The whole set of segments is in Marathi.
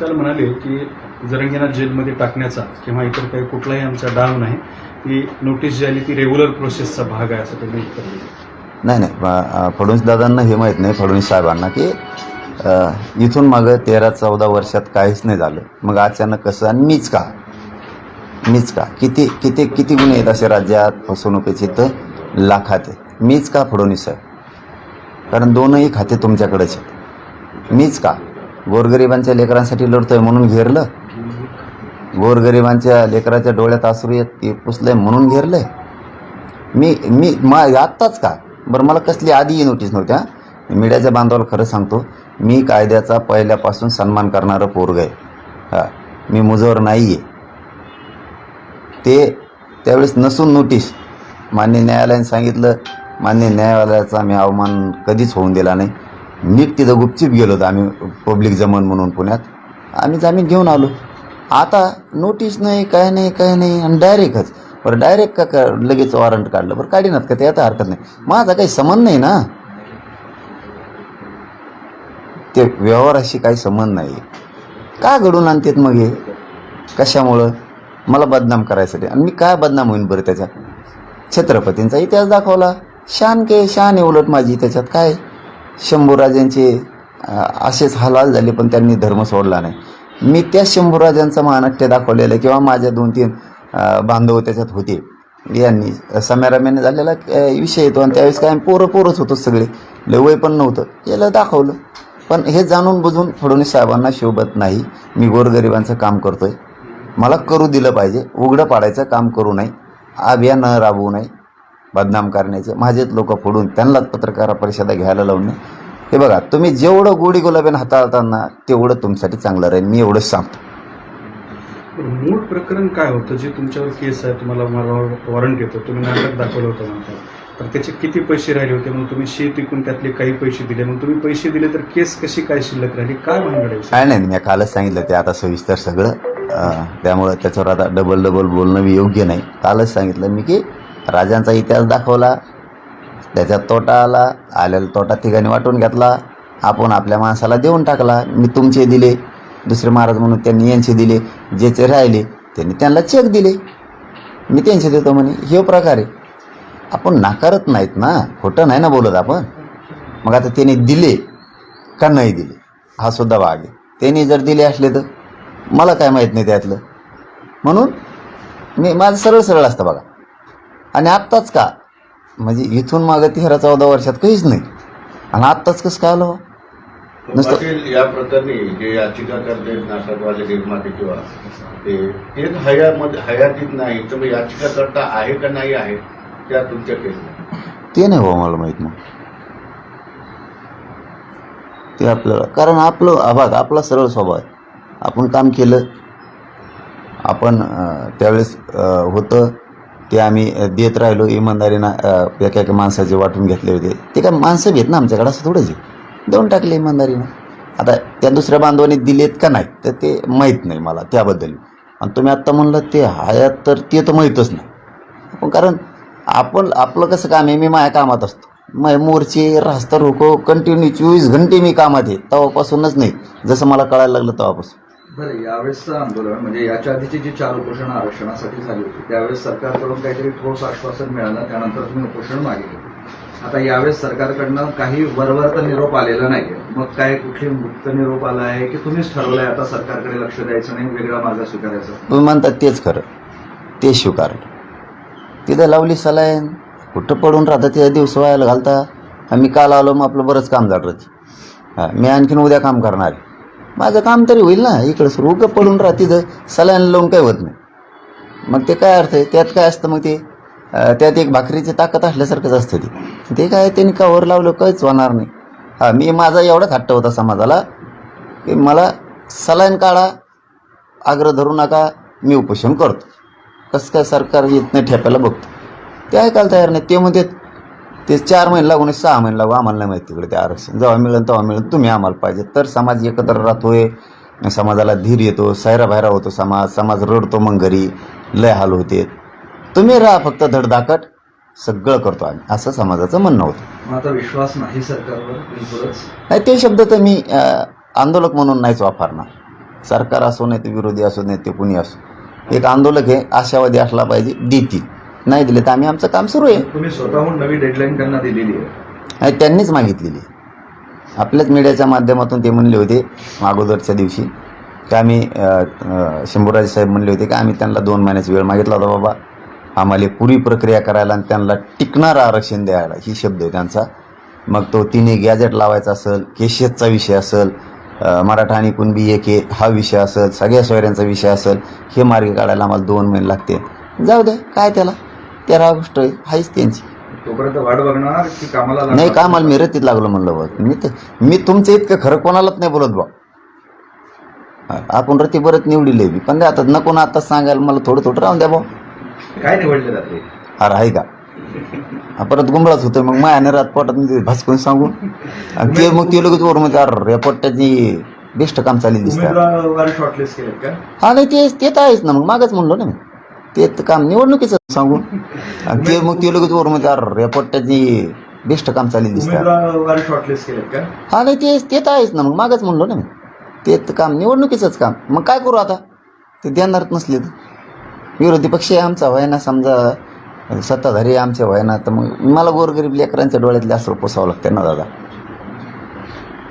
काल म्हणाले की जरंगीना जेलमध्ये टाकण्याचा किंवा इतर काही कुठलाही आमचा डाव नाही ती नोटीस जी आली ती रेग्युलर प्रोसेसचा भाग आहे असं त्यांनी उत्तर दिलं. नाही नाही. फडणवीस दादांना हे माहीत नाही फडणवीस साहेबांना की इथून मागं तेरा चौदा वर्षात काहीच नाही झालं. मग अचानक कसं आणि मीच का? मीच का? किती किती किती गुन्हे आहेत असे राज्यात फसवणुकीचे तर लाखात आहे मीच का फडणवीस साहेब? कारण दोनही खाते तुमच्याकडेच आहेत. मीच का? गोरगरिबांच्या लेकरांसाठी लढतोय म्हणून घेरलं. गोरगरिबांच्या लेकराच्या डोळ्यात आसरू येत ते पुसलंय म्हणून घेरलंय. मी मी मा आत्ताच का? बरं मला कसली आधी नोटीस नव्हत्या. मीडियाच्या बांधवाला खरं सांगतो मी कायद्याचा पहिल्यापासून सन्मान करणारं पोरग आहे. हा मी मुजवर नाही आहे ते त्यावेळेस नसून नोटीस मान्य न्यायालयाने सांगितलं मान्य न्यायालयाचा मी अवमान कधीच होऊन दिला नाही. नीट तिथं गुपचीप गेलो होतो आम्ही पब्लिक जमन म्हणून पुण्यात. आम्ही जामीन घेऊन आलो. आता नोटीस नाही काय नाही काय नाही आणि डायरेक्टच बरं डायरेक्ट का का लगेच वॉरंट काढलं? बरं काढीनात का ते? आता हरकत नाही. माझा काही संबंध नाही ना. ते व्यवहाराशी काही संबंध नाही. का घडून आणतात मग हे? कशामुळं? मला बदनाम करायसाठी. आणि मी काय बदनाम होईन बरं त्याच्यात छत्रपतींचा इतिहास दाखवला. शान के शान आहे उलट माझी त्याच्यात. काय? शंभूराजांचे असेच हलाल झाले पण त्यांनी धर्म सोडला नाही. मी त्या शंभूराजांचं महानाट्य दाखवलेलं किंवा माझ्या दोन तीन बांधव त्याच्यात होते. यांनी सम्याराम्याने झालेला विषय येतो आणि त्यावेळेस काय पोरं पोरंच होतो सगळे. लय वय पण नव्हतं. याला दाखवलं. पण हे जाणून बुजून फडणवीस साहेबांना शोभत नाही. मी गोरगरिबांचं काम करतोय. मला करू दिलं पाहिजे. उघडं पाडायचं काम करू नये. अभियान राबवू नये. बदनाम करण्याचे. माझेच लोक फोडून त्यांनाच पत्रकार परिषदा घ्यायला लावणे हे बघा तुम्ही जेवढं गोडी गुलाबीनं हाताळताना तेवढं तुमच्यासाठी चांगलं राहील. मी एवढंच सांगतो. मूळ प्रकरण काय होतं? जे तुमच्यावर केस आहे तुम्हाला वॉरंट येतं. तुम्ही नाटक दाखवलं होतं तर त्याचे किती पैसे राहिले होते? मग तुम्ही शेत विकून त्यातले काही पैसे दिले. मग तुम्ही पैसे दिले तर केस कशी काय शिल्लक राहिली? काय भानगड काय नाही मी कालच सांगितलं ते आता सविस्तर सगळं. त्यामुळं त्याच्यावर आता डबल डबल बोलणं मी योग्य नाही. कालच सांगितलं मी की राजांचा इतिहास दाखवला त्याच्यात तोटा आला आलेला तोटा तिघांनी वाटून घेतला आपण आपल्या माणसाला देऊन टाकला. मी तुमचे दिले दुसरे महाराज म्हणून त्यांनी यांचे दिले जेचे राहिले त्यांनी त्यांना चेक दिले. मी त्यांचे देतो म्हणे हे प्रकार आहे. आपण नाकारत नाहीत ना खोटं नाही ना बोलत आपण? मग आता त्याने दिले का नाही दिले? हा सुद्धा भाग आहे. त्यांनी जर दिले असले तर? मला काय माहीत नाही त्यातलं. म्हणून मी माझं सरळ सरळ असतं बघा. आणि आत्ताच का? म्हणजे इथून मागं तेरा चौदा वर्षात काहीच नाही. आणि आत्ताच कसं काय आलं नुसतं पाटील या प्रकरणी जे याचिका करते नाटकवाले निर्माते किंवा ते ते हयामध्ये हयातीत नाही. तर मग याचिकाकर्ता आहे का नाही आहे त्या तुमच्या केस ते नाही हो मला माहीत मग. ते आपल्याला कारण आपलं अभाग आपला सरळ स्वभाव आहे. आपण काम केलं आपण त्यावेळेस होतं ते आम्ही देत राहिलो इमानदारीनं एका एका माणसाचे वाटून घेतले होते. ते काय माणसं घेत ना आमच्याकडे असं थोडंच आहे. देऊन टाकले इमानदारीनं. आता त्या दुसऱ्या बांधवाने दिलेत का नाही तर ते माहीत नाही मला त्याबद्दल. आणि तुम्ही आत्ता म्हणलं ते हयात तर ते तर माहीतच नाही. पण कारण आपण आपलं कसं काम आहे मी माझ्या कामात असतो. मग मोर्चे रास्ता रोको कंटिन्यू चोवीस घंटे मी कामात आहे तेव्हापासूनच नाही. जसं मला कळायला लागलं तेव्हापासून. बरं यावेळेसचं आंदोलन म्हणजे याच्या आधीची जी चार उपोषण आरक्षणासाठी झाली होती त्यावेळेस सरकारकडून काहीतरी ठोस आश्वासन मिळालं त्यानंतर तुम्ही उपोषण मागितलं. आता यावेळेस सरकारकडनं काही वरवरचा निरोप आलेला नाही मग काय कुठली मुक्त निरोप आला आहे की तुम्हीच ठरवलाय आता सरकारकडे लक्ष द्यायचं नाही वेगळा मार्ग स्वीकारायचा? तुम्ही म्हणतात तेच खरं. ते स्वीकार. तिथं लावली सलाईन कुठं पडून राहतं ते दिवस व्हायला घालता. आम्ही काल आलो मग आपलं बरंच काम झालं हां मी आणखीन उद्या काम करणार आहे. माझं काम तरी होईल ना. इकडं सुरू पडून राहते तर सलाईन लावून काही होत नाही. मग ते काय अर्थ आहे? त्यात काय असतं मग ते? त्यात एक भाकरीची ताकद असल्यासारखंच असतं ते. ते काय त्यांनी कवर लावलं काहीच होणार नाही. हां मी माझा एवढा हट्ट होता समाजाला की मला सलाईन काढा आग्रह धरू नका मी उपोषण करतो. कसं काय सरकार येत नाही ठेपायला बघतो? ते ऐकायला तयार नाही. ते म्हणतात ते चार महिने लागून सहा महिने लागू आम्हाला नाही माहिती तिकडे ते आरक्षण. जेव्हा मिळेल तेव्हा मिळेल तुम्ही आम्हाला पाहिजे. तर समाज एकत्र राहतोय समाजाला धीर येतो सायरा बाहेरा होतो समाज समाज रडतो मग घरी लय हाल होते. तुम्ही राहा फक्त धडधाकट सगळं करतो आम्ही. असं समाजाचं म्हणणं होतं. आता विश्वास नाही सरकारवर नाही ते शब्द तर मी आंदोलक म्हणून नाहीच वापरणार. सरकार असो नाही ते विरोधी असो नाही ते कुणी असो. एक आंदोलक हे आशावादी असला पाहिजे देतील नाही दिले तर आम्ही आमचं काम सुरू आहे. तुम्ही स्वतःहून नवी डेडलाईन त्यांना दिलेली आहे. आणि त्यांनीच मागितलेली. आपल्याच मीडियाच्या माध्यमातून ते म्हणले होते अगोदरच्या दिवशी. की आम्ही शंभूराजे साहेब म्हणले होते की आम्ही त्यांना दोन महिन्याचा वेळ मागितला होता बाबा. आम्हाला पुरी प्रक्रिया करायला आणि त्यांना टिकणारं आरक्षण द्यायला. ही शब्द आहे त्यांचा. मग तो तिन्ही गॅजेट लावायचा असेल केशियतचा विषय असेल मराठा आणि कुणबी एक हा विषय असेल सगळ्या सोयऱ्यांचा विषय असेल हे मार्ग काढायला आम्हाला दोन महिने लागते जाऊ दे काय त्याला? तेरा गोष्ट आहे हाच त्यांची. तोपर्यंत वाट बघणार की कामाला लागणार? नाही कामाला मी रतीत लागलो म्हणलं बघ. मी तर मी तुमचं इतकं खरं कोणालाच नाही बोलत बा आपण रती परत निवडीले बी. पण आता नको ना आता सांगायला मला थोडं थोडं राहून द्या भाऊ काय निवडले अरे आहे का? हा, परत गुंबळाच होतं मग मायाने रात पोटात भासकून सांगून. आणि ते मग ते लगेच वर म्हणजे अरे रेपोर्टाची बेस्ट काम चालेल दिसतं. उमेदवार शॉर्टलिस्ट केलेत का? हा नाही ते ते तर आहेच ना मग मागच म्हणलो ना मी. ते तर काम निवडणुकीचं सांगून. आणि ते मग ते लगेच वर म्हणजे अरे रेपोर्टाची बेस्ट काम चालेल दिसतं. उमेदवार शॉर्टलिस्ट केलेत का? हा नाही ते ते तर आहेच ना मग मागच म्हणलो ना मी. ते तर काम निवडणुकीचंच काम. मग काय करू आता? ते देणारच नसले तर विरोधी पक्ष आहे आमचा व्हाय ना समजा सत्ताधारी आहे आमच्या व्हाय ना तर मग मला गोरगरीब लेकरांच्या डोळ्यातले असं पोसावं लागतं ना दादा.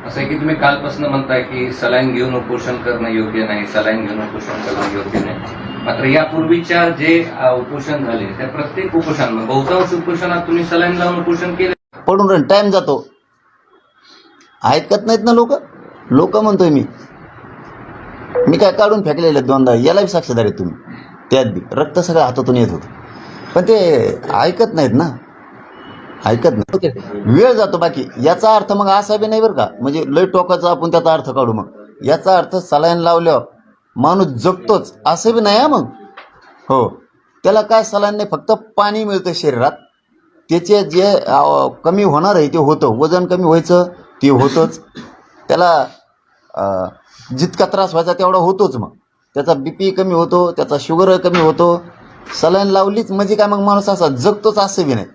असं आहे की तुम्ही कालपासून म्हणताय की सलाईन घेऊन उपोषण करणं योग्य नाही सलाईन घेऊन उपोषण करणं योग्य नाही. मात्र यापूर्वीच्या जे उपोषण झाले त्या प्रत्येक उपोषण बहुतांश उपोषणात तुम्ही सलाईन लावून उपोषण केले. पडून राहील टाईम जातो. ऐकत नाहीत ना लोक? लोक म्हणतोय मी. मी काय काढून फेकलेले दोनदा याला बी साक्षीदार आहे तुम्ही. त्यात बी रक्त सगळं हातातून येत होतं. पण ते ऐकत नाहीत ना. ऐकत नाही वेळ जातो बाकी. याचा अर्थ मग असा बी नाही बरं का. म्हणजे लय टोकाचा आपण त्याचा अर्थ काढू मग. याचा अर्थ सलाईन लावल्यावर माणूस जगतोच असं बी नाही हा मग. हो. त्याला काय सलाईन नाही फक्त पाणी मिळतं शरीरात. त्याचे जे कमी होणार आहे ते होतं. वजन कमी व्हायचं ते होतंच. त्याला जितका त्रास व्हायचा तेवढा होतोच मग. त्याचा बी पी कमी होतो त्याचा शुगर कमी होतो. सलाईन लावलीच म्हणजे काय मग माणूस असा जगतोच असं बी नाही.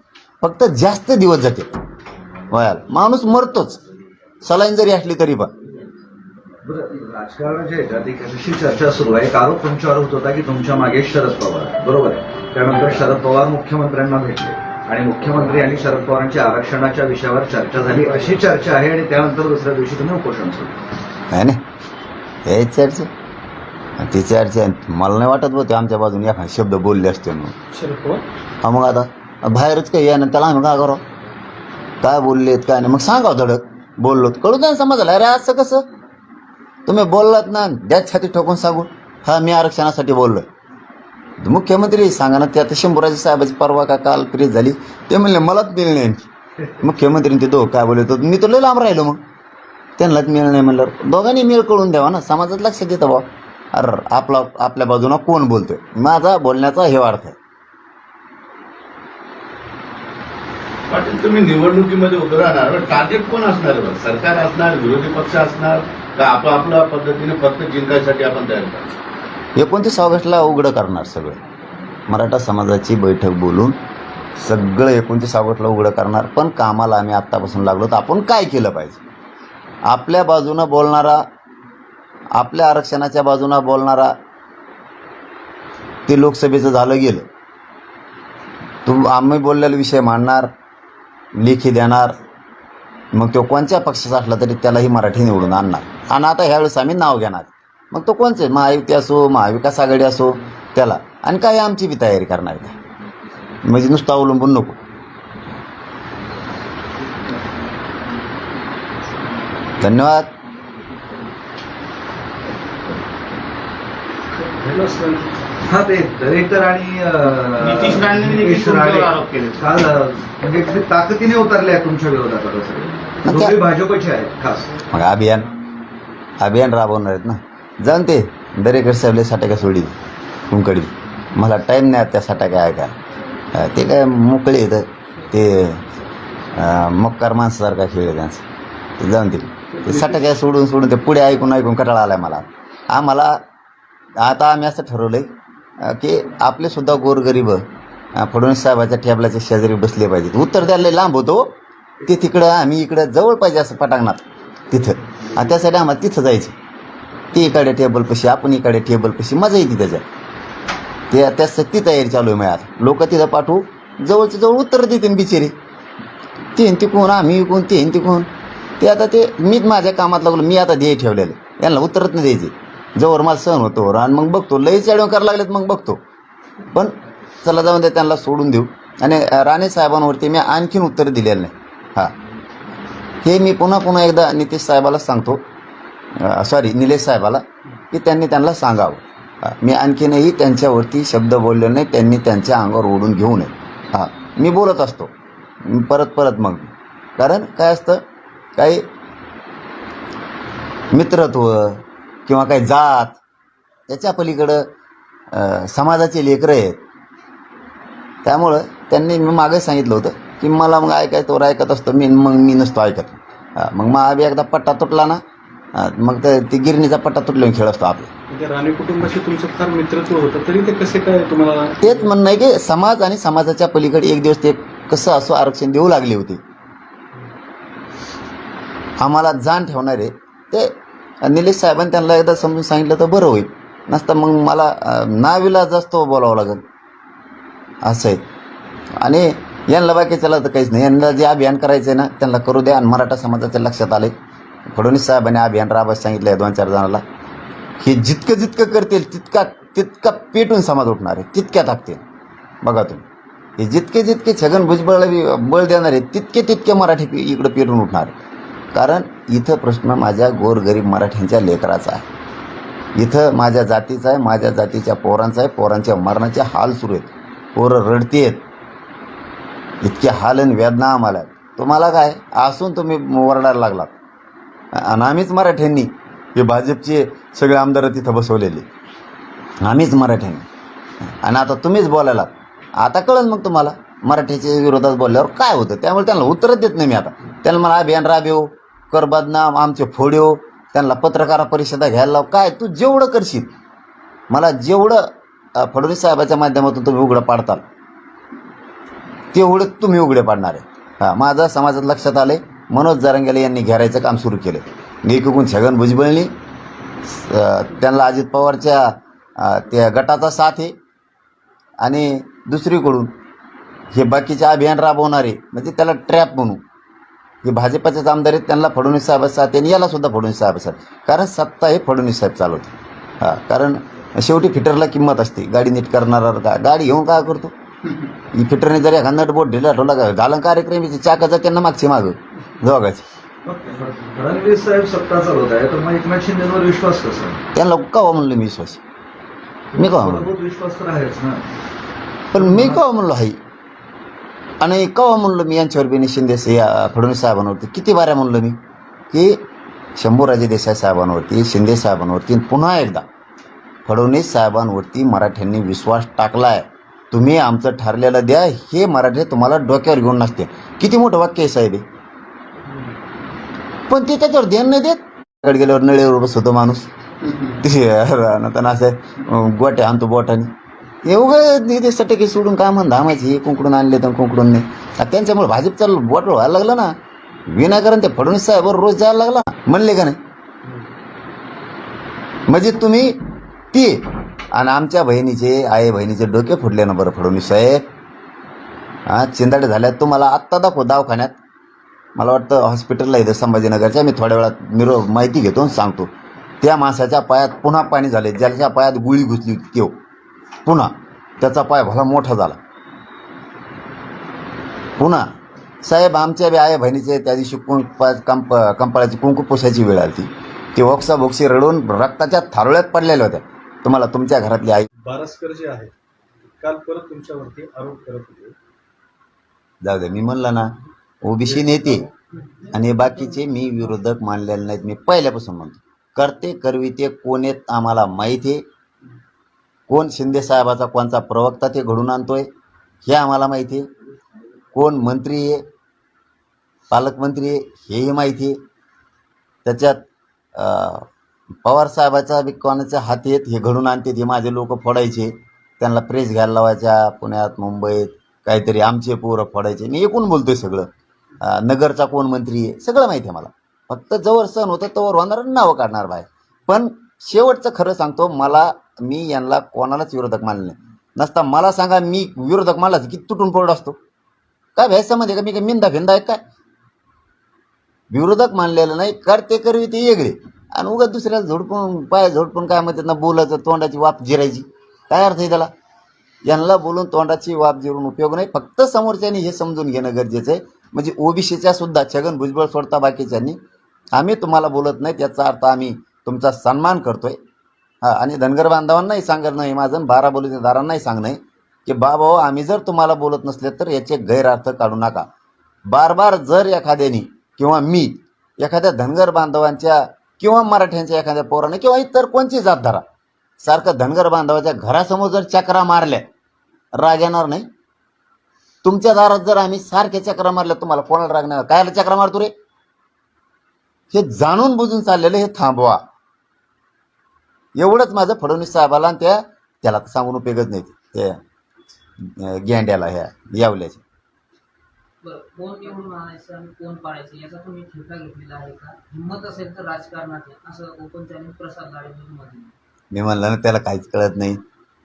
फक्त जास्त दिवस जाते वयाला माणूस मरतोच. सलाईन जरी असली तरी पण. राजकारणाच्या चर्चा सुरू आहे. एक आरोप तुमच्यावर होत होता की तुमच्या मागे शरद पवार. आहेत. बरोबर आहे. त्यानंतर शरद पवार मुख्यमंत्र्यांना भेटले. आणि मुख्यमंत्री आणि शरद पवारांच्या आरक्षणाच्या विषयावर चर्चा झाली. अशी चर्चा आहे आणि त्यानंतर दुसऱ्या दिवशी तुम्ही उपोषण सुरू. आहे ना हे चर्चा. ती चर्चा मला नाही वाटत होते आमच्या बाजूने एखादा शब्द बोलले असते म्हणून. शरद पवार? हा मग आता बाहेरच काही आहे ना त्याला आम्ही काय करावं काय बोललेत काय नाही. मग सांगावं धडक बोललो कळू द्या समजलं. अरे असं कसं? तुम्ही बोललात ना द्या छाती ठोकून सांगू हा मी आरक्षणासाठी बोललो मुख्यमंत्री सांगा ना ते आता शंभूराजे साहेबाची परवा का काल प्रेस झाली ते म्हणले मलाच मिळले नाही मुख्यमंत्री ते दो काय बोलले तो मी तर लय लांब राहिलो मग. त्यांनाच मिळ नाही म्हणलं दोघांनी मिळ कळून द्यावा ना समाजात लक्ष देतो बा अरे आपला आपल्या बाजूला कोण बोलतोय? माझा बोलण्याचा हे अर्थ आहे. पाटील तुम्ही निवडणुकीमध्ये उभं राहणार टार्गेट कोण असणार सरकार असणार विरोधी पक्ष असणार? का आपल्या पद्धतीने फक्त जिंकायसाठी आपण तयार करतो? एकोणतीस ऑगस्टला उघडं करणार सगळं. मराठा समाजाची बैठक बोलून सगळं एकोणतीस ऑगस्टला उघडं करणार. पण कामाला आम्ही आत्तापासून लागलो तर आपण काय केलं पाहिजे? आपल्या बाजूनं बोलणारा आपल्या आरक्षणाच्या बाजूनं बोलणारा ते लोकसभेचं झालं गेलं. तू आम्ही बोललेला विषय मांडणार लेखी देणार मग तो कोणत्या पक्षाचा असला तरी त्यालाही मराठी निवडून आणणार. आणि आता ह्यावेळेस आम्ही नाव घेणार. मग तो कोणचे? महायुती असो महाविकास आघाडी असो त्याला. आणि काय आमची बी तयारी करणार आहे म्हणजे नुसतं अवलंबून नको. धन्यवाद. हा ते दरेकर आणि नितीश राणे आरोप केले. म्हणजे ते ताकदीने उतरले आहेत तुमच्या विरोधात आता सगळे. दोघे? भाजपचे आहेत खास. मग अभियान अभियान राबवणार आहेत ना. जाऊन ते दरेकर साहेबले साठाक्या सोडी कुंकडी मला टाईम नाही त्या साठाक्या ऐका ते काय मोकळे येतं ते मक्कार माणसासारखा खेळ आहे त्यांचा. ते जाऊन ते ते साठाक्या सोडून सोडून ते पुढे ऐकून ऐकून कटाळा आलाय मला. आम्हाला आता आम्ही असं ठरवलं आहे की आपलेसुद्धा गोरगरीब फडणवीस साहेबाच्या टेबलाच्या शेजारी बसले पाहिजेत. उत्तर द्यायला लांब होतो. ते तिकडं आम्ही इकडं जवळ पाहिजे असं पटांगणात तिथं. आणि त्यासाठी आम्हाला तिथं जायचं. ते इकडे टेबलपाशी आपण इकडे टेबलपाशी मजा येते त्याच्यात. ते त्यासाठी ती तयारी चालू आहे मिळात लोक तिथं पाठवू जवळच्या जवळ उत्तर देते बिचारी. ते तिकून आम्ही विकून ते तिकून ते आता ते मीच माझ्या कामात लागलो मी आता ध्येय ठेवलेलं. यांना उत्तरच नाही द्यायचे. जवळ मला सहन होतो आणि मग बघतो लईच ॲडव करायला लागलेत मग बघतो. पण चला जाऊन दे त्यांना सोडून देऊ. आणि राणे साहेबांवरती मी आणखीन उत्तर दिलेलं नाही. हां. हे मी पुन्हा पुन्हा एकदा नितेश साहेबाला सांगतो. सॉरी निलेश साहेबाला की त्यांनी त्यांना सांगावं. मी आणखीनही त्यांच्यावरती शब्द बोलले नाही त्यांनी त्यांच्या अंगावर ओढून घेऊ नये. हां. मी बोलत असतो. परत परत मग. कारण काय असतं? काही मित्रत्व किंवा काही जात याच्या पलीकडं समाजाचे लेकरं आहेत. त्यामुळं त्यांनी मी मागे सांगितलं होतं की मला मग ऐकायचं तो ऐकत असतो मी मग मी नसतो ऐकत. मग मग आम्ही एकदा पट्टा तुटला ना मग ते ती गिरणीचा पट्टा तुटल्यावर खेळ असतो आपला. म्हणजे राणे कुटुंबाशी तुमचं फार मित्रत्व होतं तरी ते कसे काय तुम्हाला तेच म्हणणं आहे की समाज आणि समाजाच्या पलीकडे एक दिवस ते कसं असो आरक्षण देऊ लागले होते. आम्हाला जाण ठेवणारे ते निलेश साहेबांनी त्यांना एकदा समजून सांगितलं तर बरं होईल. नसतं मग मला नाविलाज असतो बोलावं लागेल. असं आहे. आणि यांना बाकी चला तर काहीच नाही. यांना जे अभियान करायचं आहे ना त्यांना करू द्या आणि मराठा समाजाच्या लक्षात आले. फडणवीस साहेबांनी अभियान राबायला सांगितलं आहे दोन चार जणाला हे जितकं जितकं करतील तितका तितका पेटून समाज उठणार आहे. तितक्या टाकतील बघा तुम्ही. हे जितके जितके छगन भुजबळ बळ देणार आहे तितके तितके मराठी इकडं पेटून उठणार आहे. कारण इथं प्रश्न माझ्या गोरगरीब मराठ्यांच्या लेकराचा आहे. इथं माझ्या जातीचा आहे माझ्या जातीच्या पोरांचा आहे पोरांच्या मरणाचे हाल सुरू आहेत. पोरं रडती आहेत. इतके हाल आणि वेदना आम्हाला आहेत. तुम्हाला काय? असून तुम्ही ओरडायला लागलात. आणि आम्हीच मराठ्यांनी हे भाजपचे सगळे आमदार तिथं बसवलेले. आम्हीच मराठ्यांनी. आणि आता तुम्हीच बोलायला आता कळल मग तुम्हाला. मराठीच्या विरोधात बोलल्यावर काय होतं? त्यामुळे त्यांना उत्तरच देत नाही मी आता. त्यांना मला अभियान राबेव. कर बदनाम आमचे फोड्यो त्यांना पत्रकार परिषदा घ्यायला लाव. काय? तू जेवढं करशील मला जेवढं फडणवीस साहेबाच्या माध्यमातून तुम्ही उघडं पाडताल तेवढं तुम्ही उघडे पाडणार आहे. हां माझं समाजात लक्षात आले मनोज जारंगेले यांनी घेरायचं काम सुरू केलं एकीकडून छगन भुजबळनी त्यांना अजित पवारच्या त्या गटाचा साथ आहे. आणि दुसरीकडून हे बाकीचे अभियान राबवणारे म्हणजे त्याला ट्रॅप म्हणू. हे भाजपाचेच आमदार आहेत त्यांना फडणवीस साहेब साथ आहे आणि याला सुद्धा फडणवीस साहेब साथ कारण सत्ता हे फडणवीस साहेब चालवते हां कारण शेवटी फिटरला किंमत असते. गाडी नीट करणारा का गाडी घेऊन काय करतो? ही फिटरने जर एखादा बोट ढिला ठेवला का घालन कार्यक्रमाची चाकाचा त्यांना मागची मागं दोघाची. फडणवीस साहेब सत्ता चालवत आहे तर मग एकनाथ शिंदेवर विश्वास कसा? त्यांना कवा म्हणलं मी विश्वास? मी मूलभूत विश्वास तर आहेच ना. पण मी कवा म्हणलो हाई आणि कवा म्हणलो मी यांच्यावर बिनी शिंदे या फडणवीस साहेबांवरती? किती बाऱ्या म्हणलो मी? की शंभूराजे देसाई साहेबांवरती शिंदे साहेबांवरती पुन्हा एकदा फडणवीस साहेबांवरती मराठ्यांनी विश्वास टाकलाय. तुम्ही आमचं ठरलेलं द्या हे मराठी तुम्हाला डोक्यावर घेऊन नसते किती मोठं वाक्य आहे साहेब हे. पण ते त्याच्यावर ध्यान नाही देत. गेल्यावर नळीवर बसवतो माणूस. ते असं गोट्या आणतो बोटाने. एवढं ते सटके सोडून काय म्हणता माहिती हे कुंकडून आणले तर कुंकडून नाही. त्यांच्यामुळे भाजपचा बोट व्हायला लागला ना. विनाकारण ते फडणवीस साहेबवर रोज जायला लागला. म्हणले का नाही? म्हणजे तुम्ही ती आणि आमच्या बहिणीचे आई बहिणीचे डोके फुटले ना बरं फडणवीस साहेब. हां चिंदाडे झाल्यात. तुम्हाला आत्ता दाखव दवाखान्यात. मला वाटतं हॉस्पिटलला इथं संभाजीनगरच्या मी थोड्या वेळात निरो माहिती घेतो सांगतो. त्या माणसाच्या पायात पुन्हा पाणी झाले ज्याच्या पायात गुळी घुसली होती त्यो पुन्हा त्याचा पाय भला मोठा झाला. पुन्हा साहेब आमच्या बी आई बहिणीचे त्या दिवशी कुंक कंप कंपाळाची कुंकू पुसायची वेळ आली ती ओक्सा बोक्सी रडून रक्ताच्या थारोळ्यात पडलेल्या होत्या. तुम्हाला तुमच्या घरातली आई बारसकर जे आहे काल परत तुमच्यावरती आरोप करत होते. जाऊ दे मी म्हणलं ना ओबीसी नेते आणि बाकीचे मी विरोधक मानलेले नाहीत मी पहिल्यापासून म्हणतो. करते करविते कोण आहेत आम्हाला माहीत आहे? कोण शिंदे साहेबाचा कोणचा प्रवक्ता ते घडून आणतोय हे आम्हाला माहिती आहे. कोण मंत्री आहे पालकमंत्री आहे हेही माहिती आहे. त्याच्यात पवारसाहेबाचा पवार साहेबाचा बी कोणाच्या हाती आहेत हे घडून आणते जे माझे लोक फोडायचे. त्यांना प्रेस घ्यायला लावायच्या पुण्यात मुंबईत काहीतरी आमचे पोरं फोडायचे. मी एकूण आहे सगळं. नगरचा कोण मंत्री आहे सगळं माहिती आहे मला. फक्त जवळ सण होतं तवर होणार नावं काढणार बाहेर. पण शेवटचं खरं सांगतो मला मी यांना कोणालाच विरोधक मानले नाही. नसता मला सांगा मी विरोधक मानलाच की तुटून पडलो असतो. काय भ्यायच्यामध्ये का मी काय मिंदा फिंदा आहे काय? विरोधक मानलेलं नाही करते करवी ते वेगळे आणि उगा दुसऱ्याला झोडपून पाय झोडपून काय म्हणतात ना बोलायचं तोंडाची वाप जिरायची. काय अर्थ आहे त्याला? यांना बोलून तोंडाची वाप जिरून उपयोग नाही. फक्त समोरच्यानी हे समजून घेणं गरजेचं आहे. म्हणजे ओबीसीच्या सुद्धा छगन भुजबळ सोडता बाकीच्यांनी. आम्ही तुम्हाला बोलत नाही त्याचा अर्थ आम्ही तुमचा सन्मान करतोय. हा आणि धनगर बांधवांनाही सांगत नाही माझं बारा दारांनाही सांगणं की बाबा हो, आम्ही जर तुम्हाला बोलत नसले तर याचे गैरअर्थ काढू नका. बार बार जर एखाद्यानी किंवा मी एखाद्या धनगर बांधवांच्या किंवा मराठ्यांच्या एखाद्या पोराने किंवा इतर कोणची जात धरा. सारखं धनगर बांधवाच्या घरासमोर जर चक्रा मारल्या राग येणार नाही. तुमच्या दारात जर आम्ही सारख्या चक्रा मारल्या तुम्हाला कोणाला राग नाही कायला चक्रा मारतो रे? हे जाणून बुजून चाललेलं हे थांबवा. एवढंच माझं फडणवीस साहेबाला आणि त्या त्याला तर सांगून उपयोगच नाही ते अं, गेंड्याला ह्या यावल्याच्या बरं कोण निवडून आणायचं आणि कोण पाडायचं याचा तुम्ही ठेका घेतलेला आहे का हिंमत असेल तर राजकारणात या. असं ओपन चॅलेंज प्रसाद लाडेंनी मत दिलं. मी म्हणलं ना त्याला काहीच कळत नाही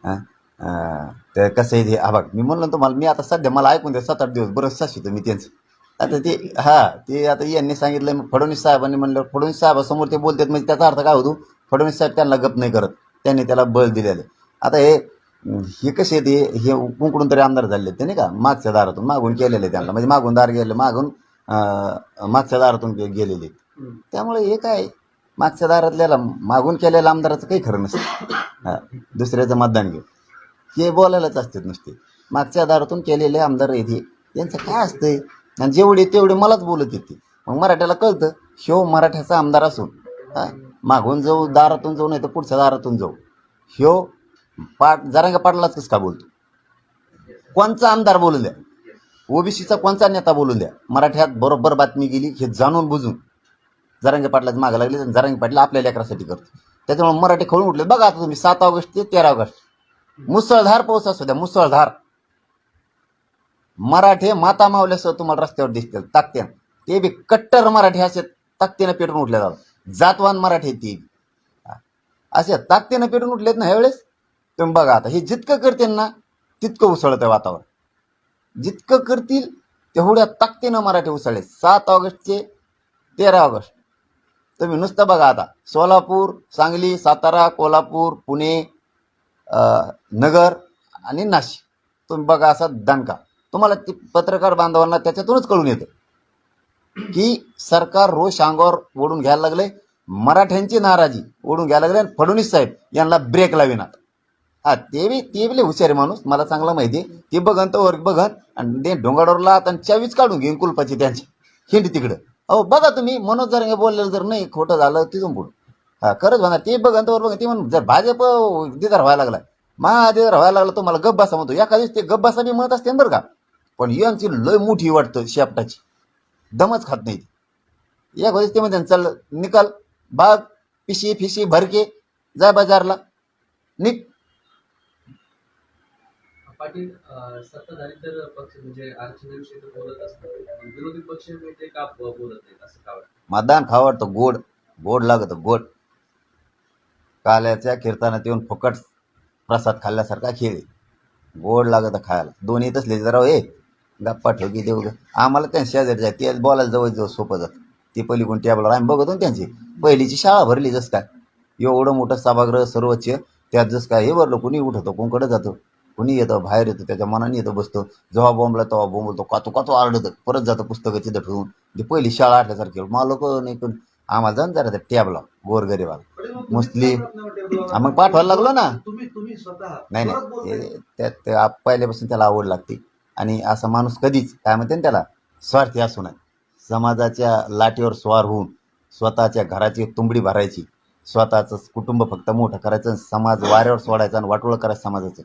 हां अं, ते कसं आहे ते हा बघ मी म्हणलं तुम्हाला मी आता सध्या मला ऐकून द्या सात आठ दिवस बरं शासितो मी त्यांचं आता ते हा ते आता यांनी सांगितलं फडणवीस साहेबांनी म्हणलं फडणवीस साहेबासमोर ते बोलतात म्हणजे त्याचा अर्थ काय होतो फडणवीस साहेब त्यांना गप नाही करत. त्यांनी त्याला बळ दिलेलं आता हे हे कसे ते हे? कुंकडून तरी आमदार झाले ते नाही का? मागच्या दारातून मागून केलेले त्यांना. म्हणजे मागून दार गेले मागून मागच्या दारातून गेलेले त्यामुळे हे काय? मागच्या दारातल्याला मागून केलेल्या आमदाराचं काही खरं नसतं. हा, दुसऱ्याचं मतदान घेऊ हे बोलायलाच असतात नुसते. मागच्या दारातून केलेले आमदार हे. त्यांचं काय असतंय? आणि जेवढे तेवढे मलाच बोलत येते. मग मराठ्याला कळतं ह्यो मराठ्याचा आमदार असून. मागून जाऊ दारातून जाऊ नाही तर पुढच्या दारातून जाऊ. ह्यो पाट जरांगा पाटलाच कस का बोलतो? कोणचा आमदार बोलून द्या? ओबीसीचा कोणचा नेता बोलून द्या? मराठ्यात बरोबर बातमी गेली हे जाणून बुजून. जरांगे पाटलाच मागं लागले आणि जरांगे पाटील आपल्या लेकरासाठी करतो. त्याच्यामुळे मराठी खळून उठले. बघा आता तुम्ही सात ऑगस्ट ते तेरा ऑगस्ट. मुसळधार पाऊस असू द्या मुसळधार. मराठे माता मावल्यासह तुम्हाला रस्त्यावर दिसतील ताकत्यान ते बी कट्टर मराठी असे ताकदीनं पेटून उठल्या जातात जातवान मराठी आहेत असे ताकदीनं पेटून उठलेत ना ह्यावेळेस? तुम्ही बघा आता हे जितकं करतील ना तितकं उसळत आहे वातावरण. जितकं करतील तेवढ्या ताकदीनं मराठी उसळले. सात ऑगस्टचे तेरा ऑगस्ट. तुम्ही नुसतं बघा आता सोलापूर सांगली सातारा कोल्हापूर पुणे नगर आणि नाशिक. तुम्ही बघा असा दणका. तुम्हाला ते पत्रकार बांधवांना त्याच्यातूनच कळून येतं. की सरकार रोष अंगावर ओढून घ्यायला लागले. मराठ्यांची नाराजी ओढून घ्यायला लागले. आणि फडणवीस साहेब यांना ब्रेक लाविनात. हा ते बी ते बी लय माणूस. मला चांगला माहिती आहे. ते बघन तर वर बघन. आणि ते डोंगाडोरला आणि चावीच काढून घेईन कुलपाची त्यांची. हिंड तिकडं. अहो बघा तुम्ही मनोज जर बोललेलं जर नाही खोटं झालं तिथून पुढं. हा खरंच म्हणा ते बघन तर बघा ते म्हणून जर भाजप दिदार व्हायला लागला. महादेदार व्हायला लागला तुम्हाला गप म्हणतो. एका ते गब्बासा बी म्हणत असते ना बरं का. पण यांची लय मोठी वाटतं शेपटाची. दमच खात नाही ती. एक दिवशी ते म्हणते चल निकाल बाग पिशी फिशी भरके जा बाजारला. निक पाटील अं, सत्ताधारी तर पक्ष म्हणजे आरक्षणाविषयी तर बोलत असतात विरोधी पक्ष नेते का ब- बोलत नाहीत असं का वाटतं? मतदान खावं वाटतं गोड गोड लागत गोड. काल्याच्या कीर्तनात येऊन फुकट प्रसाद खाल्ल्यासारखा खेळ. गोड लागत खायला. दोन्ही तसले जरा ए गप्पा ठोकी देऊ आम्हाला त्यांच्या शेजारी जाय ते बोलायला जवळ जवळ सोपं जात. ती पहिली कोण टेबलवर आम्ही बघतो ना त्यांची. पहिलीची शाळा भरली जसं काय. एवढं मोठं सभागृह सर्वोच्च त्यात जसं काय हे भरलं कुणी उठवतो कोणकडे जातो. कुणी येतं बाहेर येतो त्याच्या मनाने येतो बसतो. जेव्हा बोंबला तेव्हा बोंबलतो कातो कातो आरडतं. परत जातं पुस्तकाची ठेवून. ती पहिली शाळा आठल्यासारखी मग लोक नाही पण आम्हाला जाऊन जरा त्या टॅबला गोरगरीबाला. मुस्लिम मग पाठवायला लागलो ना. नाही नाही. त्यात पहिल्यापासून त्याला आवड लागते. आणि असा माणूस कधीच काय म्हणते ना त्याला स्वार्थी असू नये. समाजाच्या लाटेवर स्वार होऊन स्वतःच्या घराची तुंबडी भरायची. स्वतःचं कुटुंब फक्त मोठं करायचं आणि समाज वाऱ्यावर सोडायचं आणि वाटोळं करायचं समाजाचं.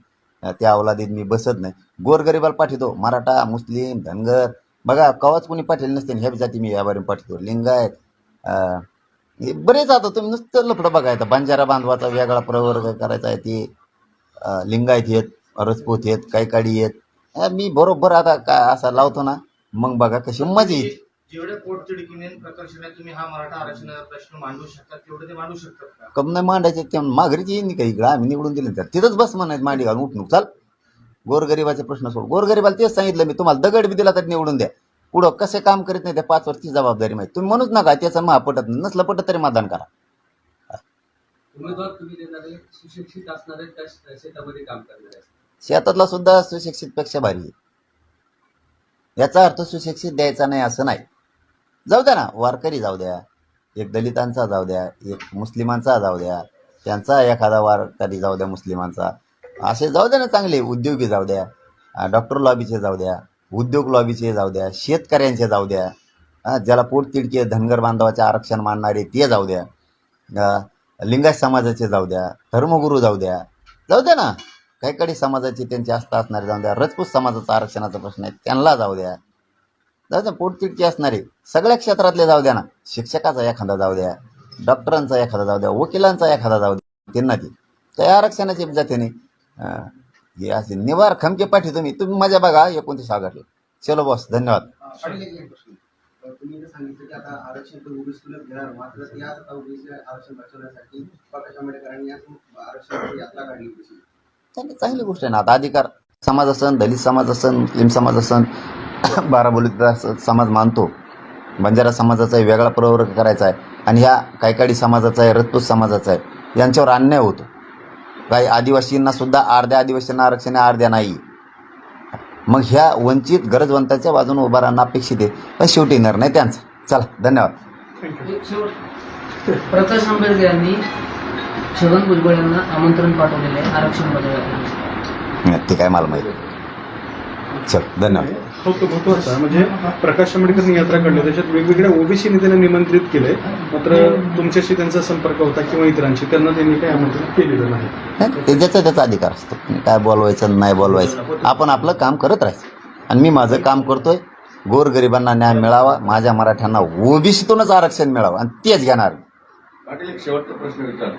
त्या अवलादीत मी बसत नाही. गोरगरिबाला पाठवतो. मराठा मुस्लिम धनगर. बघा कवाच कोणी पाठवले नसते ह्या जाती मी याबारी पाठवतो. लिंगायत बरेच आता तुम्ही नुसतं लफडं बघायचं. बंजारा बांधवाचा वेगळा प्रवर्ग करायचा आहे ते. लिंगायत येत रजपूत येत काही काडी येत मी बरोबर आता काय असा लावतो ना मग बघा कशी मजा येते. जेवढ्या पोटतिडकीने प्रकर्षाने तुम्ही हा मराठा आरक्षणाचा प्रश्न मांडू शकतात तेवढे ते मांडू शकतात का? कम नाही मांडायचे ते माघारीची येईन का इकडं आम्ही निवडून दिले तर तिथंच बस म्हणायचं मांडी घालून उठणूक चाल गोरगरिबाचे प्रश्न सोड. गोरगरिबाला तेच सांगितलं मी तुम्हाला दगड बी दिला तर निवडून द्या. पुढं कसे काम करीत नाही त्या पाच वर्षची जबाबदारी माहिती. तुम्ही म्हणूच नका त्याचं महा पटत नाही. नसलं पटत तरी मतदान करा. उमेदवार तुम्ही देणारे सुशिक्षित असणारे त्या शेतामध्ये काम करणारे असतात. शेतातला सुद्धा सुशिक्षितपेक्षा भारी आहे. याचा अर्थ सुशिक्षित द्यायचा नाही असं नाही जाऊ द्या ना वारकरी जाऊ द्या एक दलितांचा जाऊ द्या एक मुस्लिमांचा जाऊ द्या त्यांचा एखादा वारकरी जाऊ द्या मुस्लिमांचा असे जाऊ द्या ना चांगले उद्योगी जाऊ द्या डॉक्टर लॉबीचे जाऊ द्या उद्योग लॉबीचे जाऊ द्या शेतकऱ्यांचे जाऊ द्या ज्याला पोटतिडकी धनगर बांधवाचे आरक्षण मानणारे ते जाऊ द्या लिंगायत समाजाचे जाऊ द्या धर्मगुरू जाऊ द्या जाऊ द्या ना काही समाजाची त्यांची आस्था असणारी जाऊ द्या. रजपूत समाजाचा आरक्षणाचा प्रश्न आहे. त्यांना जाऊ द्या. जाऊ द्या पोटतिडकी असणारी. सगळ्या क्षेत्रातले जाऊ द्या ना. शिक्षकाचा एखादा जाऊ द्या. डॉक्टरांचा एखादा जाऊ द्या. वकिलांचा एखादा जाऊ द्या. त्यांना ती त्या आरक्षणाची जातीने हे असे निवार खमके पाठी तुम्ही. तुम्ही मजा बघा एकोणतीस ऑगस्टला चलो बॉस धन्यवाद. तुम्ही जे सांगितलं की आता आरक्षण तर ओबीसीतूनच घेणार. मात्र ओबीसी आरक्षण बसवण्यासाठी प्रकाश आंबेडकरांनी आरक्षणाची यात्रा काढली होती. त्यांनी चांगली गोष्ट आहे ना. आता अधिकार समाज असन दलित समाज असन लिम समाज असन बाराबोलीचा समाज मानतो. बंजारा समाजाचा आहे, वेगळा प्रवर्ग करायचा आहे. आणि ह्या कायकाडी समाजाचा आहे रजपूत समाजाचा आहे. यांच्यावर अन्याय होतो. काही आदिवासींना सुद्धा अर्ध्या आदिवासींना आरक्षण अर्ध्या नाही. मग ह्या वंचित गरजवंताच्या बाजूने उभा राहणं अपेक्षित आहे. पण शेवटी निर्णय त्यांचा. चला धन्यवाद. प्रकाश आंबेडकर यांनी छगन भुजबळ यांना आमंत्रण पाठवलेले आहे आरक्षण बदलायला ते काय मला माहिती? चल धन्यवाद. हो तो महत्त्वाचा म्हणजे प्रकाश आंबेडकरनी यात्रा काढली. त्याच्यात वेगवेगळ्या ओबीसी नेत्यांना निमंत्रित केलंय. मात्र तुमच्याशी त्यांचा संपर्क होता किंवा इतरांशी त्यांना त्यांनी काही आमंत्रित केलेलं नाही. नाही, ते ज्याचा त्याचा अधिकार असतो. काय बोलवायचं नाही बोलवायचं. आपण आपलं काम करत राहायचं. आणि मी माझं काम करतोय. गोरगरिबांना न्याय मिळावा. माझ्या मराठ्यांना ओबीसीतूनच आरक्षण मिळावं. आणि तेच घेणार पाटील एक शेवटचा प्रश्न विचारतो.